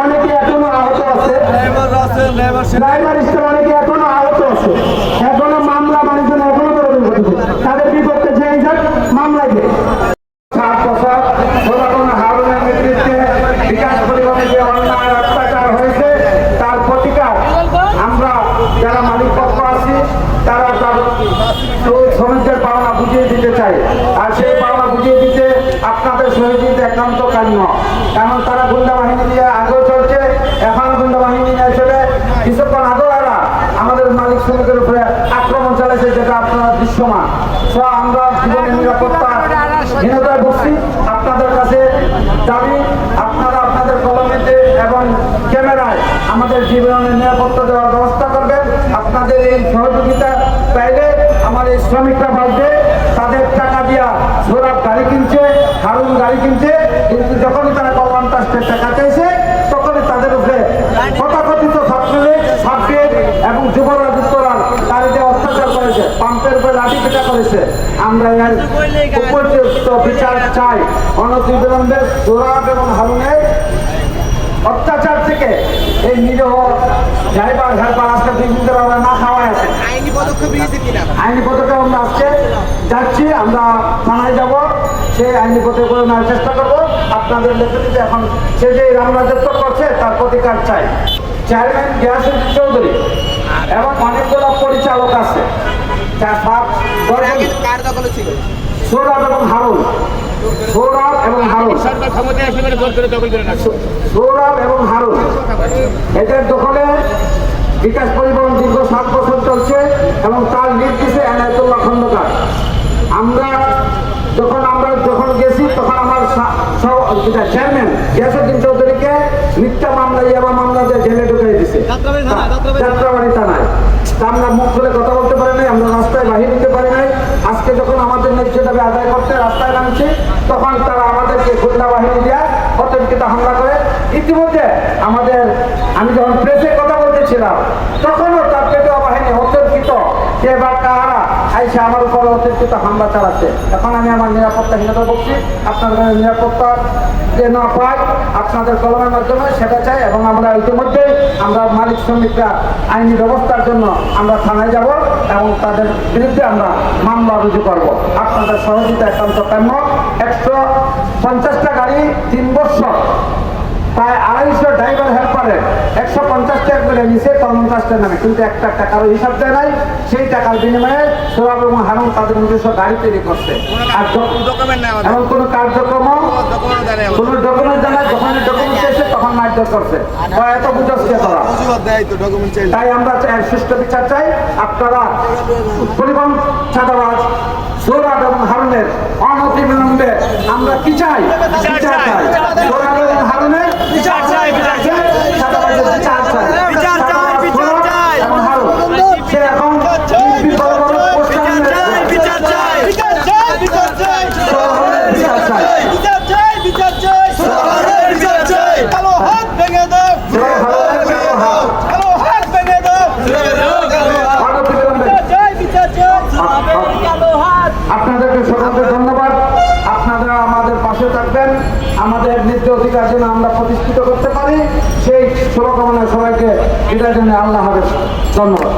অনেকে এখনও আহত আছে। ড্রাইভার স্টাফ অনেকে এখনও আহত আছে। এখনও মামলা মানুষজন এখনও তাদের বিপক্ষে যে যাক মামলা দিয়ে যারা মালিক পক্ষ আছি তারা তার শ্রমিকদের পাওনা বুঝিয়ে দিতে চাই। আর সেই পাওনা বুঝিয়ে দিতে আপনাদের সহযোগিতা একান্ত কাম্য কারণ তারা গুন্ডা বাহিনী দিয়ে আগেও চলছে এখনও গুন্ডা বাহিনী নিয়ে চলে কিছুক্ষণ আগেও এরা আমাদের মালিক শ্রমিকের উপরে আক্রমণ চালাইছে যেটা আপনারা দৃশ্যমান। তো আমরা জীবনের নিরাপত্তা হীনতায় ভুগছি। আপনাদের কাছে দাবি, আপনারা আপনাদের কলমেতে এবং ক্যামেরায় আমাদের জীবনের নিরাপত্তা দেওয়ার ব্যবস্থা করবেন। আপনাদের এই সহযোগিতা পাইলে আমার এই শ্রমিকরা বাঁচবে তাদের টাকা দিয়া সৌরভ গাড়ি কিনছে হারুন গাড়ি কিনছে কিন্তু যখনই তারা কল্যাণ ট্রাস্টের টাকা চাইছে তখনই তাদের উপরে তথাকথিত ছাত্রলীগ ছাত্রীর এবং যুব রাজত্বরা তার যে অত্যাচার করেছে পাম্পের উপরে লাঠি পেটা করেছে। আমরা এর উপযুক্ত বিচার চাই। অনতিবিলম্বে সৌরভ এবং হারুনের অত্যাচার থেকে এই নিরহ ড্রাইভার হেল্পার আজকে দুই দিন ধরে আমরা না খাওয়াই আছে। আইনি পদক্ষেপ আইনি পদক্ষেপ আমরা আজকে যাচ্ছি আমরা থানায় যাব। সেই আইনি পদক্ষেপ নেওয়ার চেষ্টা করব। আপনাদের লেখনীতে এখন সে যে রামরাজত্ব করছে তার প্রতিকার চাই। চেয়ারম্যান গিয়াসুদ্দিন চৌধুরী এবং অনেকগুলো পরিচালক আছে যার সাত পরে আগে দশজন কার সৌরভ এবং হারুন। সৌরভ এবং হারুন। সৌরভ এবং হারুন। এদের দখলে বিকাশ পরিবহন দীর্ঘ সাত বছর চলছে এবং তার নির্দেশে এনায়তুল্লাহ খন্দকার। আমরা যখন আমরা যখন গেছি তখন আমার চেয়ারম্যান গিয়াসুদ্দিন চৌধুরীকে মিথ্যা মামলা ইয়াবা মামলা দিয়ে জেলে ঢুকিয়ে দিছে। যাত্রাবাড়ি থানায় তা আমরা মুখ খুলে কথা বলতে পারি নাই আমরা রাস্তায় বাহির দিতে পারি নাই আজকে যখন আমাদের ন্যায্য দাবি আদায় করতে রাস্তায় নামছি তখন তারা আমাদেরকে খুলনা বাহিনী দিয়া অতর্কিত হামলা করে। ইতিমধ্যে আমাদের, আমি যখন প্রেসে কথা বলতেছিলাম, তখনও তার পেটোয়া বাহিনী অতর্কিত কে বা কারা আইসে আমার উপর অতর্কিত হামলা চালাচ্ছে। এখন আমি আমার নিরাপত্তাহীনতা বলছি আপনাদের নিরাপত্তা যে না পাই, আপনাদের কলমের মাধ্যমে সেটা চাই এবং আমরা ইতিমধ্যে আমরা মালিক শ্রমিকরা আইনি ব্যবস্থার জন্য আমরা থানায় যাব এবং তাদের বিরুদ্ধে আমরা মামলা রুজু করব। আপনাদের সহযোগিতা একান্ত কাম্য। পঞ্চাশটা গাড়ি তিন বছর। প্রায় আড়াইশো ড্রাইভার হেল্পারের একশো পঞ্চাশ টাকা করে নিচে কর্মচাষের নামে। কিন্তু একটা টাকারও হিসাব দেয় নাই। সেই টাকার বিনিময়ে সৌরভ এবং হারুন তাদের নিজস্ব গাড়ি তৈরি করছে। আর এমন কোনো কার্যক্রম কোনো ডকুমেন্ট জানায় যখন ডকুমেন্ট চাইছে তখন মারধর করছে। এত বুঝাচ্ছে তারা। তাই আমরা সুষ্ঠু বিচার চাই। আপনারা পরিবহন এবং হারুনের বিলম্বে আমরা কি চাই? বিচার বিচার বিচার বিচার বিচার বিচার। সে এখন আপনাদেরকে সকলকে ধন্যবাদ আপনারা আমাদের পাশে থাকবেন আমাদের নিত্য অধিকার যেন আমরা প্রতিষ্ঠিত করতে পারি। সেই শুভকামনা সবাইকে এটার জন্য আল্লাহ হবে ধন্যবাদ।